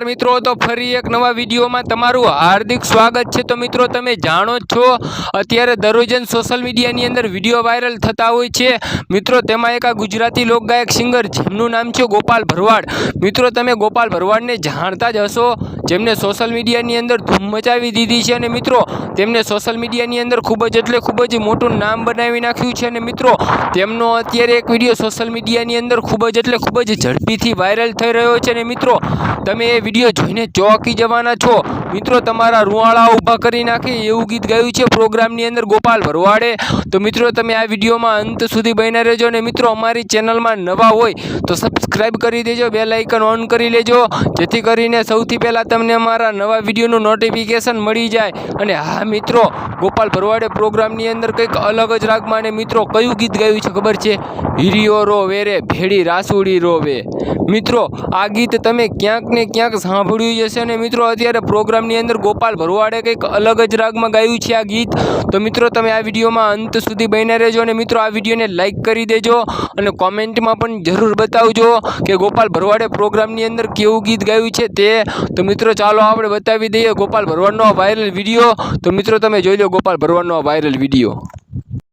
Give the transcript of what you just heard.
નમસ્કાર મિત્રો, તો ફરી એક નવા વિડીયોમાં તમારું હાર્દિક સ્વાગત છે. તો મિત્રો, તમે જાણો છો, અત્યારે દરરોજન સોશિયલ મીડિયાની અંદર વીડિયો વાયરલ થતા હોય છે. મિત્રો, તેમાં એક આ ગુજરાતી લોકગાયક સિંગર જેમનું નામ છે ગોપાલ ભરવાડ. મિત્રો, તમે ગોપાલ ભરવાડને જાણતા જ હશો, જેમને સોશિયલ મીડિયાની અંદર ધૂમ મચાવી દીધી છે. અને મિત્રો, તેમને સોશિયલ મીડિયાની અંદર ખૂબ જ એટલે ખૂબ જ મોટું નામ બનાવી નાખ્યું છે. અને મિત્રો, તેમનો અત્યારે એક વીડિયો સોશિયલ મીડિયાની અંદર ખૂબ જ એટલે ખૂબ જ ઝડપીથી વાયરલ થઈ રહ્યો છે. અને મિત્રો, તમે એ વીડિયો જોઈને ચોંકી જવાના છો. મિત્રો, તમારા રૂવાળા ઊભા કરી નાખે એવું ગીત ગાયું છે પ્રોગ્રામની અંદર ગોપાલ ભરવાડે. તો મિત્રો, તમે આ વિડીયોમાં અંત સુધી બન્યા રહેજો અને મિત્રો, અમારી ચેનલમાં નવા હોય તો સબસ્ક્રાઈબ કરી દેજો, બેલ આઇકન ઓન કરી લેજો, જેથી કરીને સૌથી પહેલાં તમને અમારા નવા વિડીયોનું નોટિફિકેશન મળી જાય. અને હા, મિત્રો, ગોપાલ ભરવાડે પ્રોગ્રામની અંદર કંઈક અલગ જ રાગમાં અને મિત્રો, કયું ગીત ગાયું છે ખબર છે? હિરિયો રો વેરે ભેડી રાસુડી રોવે. મિત્રો, આ ગીત તમે ક્યાંક ને ક્યાંક સાંભળ્યું જ હશે અને મિત્રો, અત્યારે પ્રોગ્રામની અંદર ગોપાલ ભરવાડે કંઈક અલગ જ રાગમાં ગાયું છે આ ગીત. તો મિત્રો, તમે આ વિડીયોમાં અંત સુધી બન્યા રહેજો અને મિત્રો, આ વિડીયોને લાઈક કરી દેજો અને કોમેન્ટમાં પણ જરૂર બતાવજો કે ગોપાલ ભરવાડે પ્રોગ્રામની અંદર કેવું ગીત ગાયું છે તે. તો મિત્રો, ચાલો આપણે બતાવી દઈએ ગોપાલ ભરવાડનો વાયરલ વીડિયો. તો મિત્રો, તમે જોઈ લો ગોપાલ ભરવાડનો વાયરલ વીડિયો.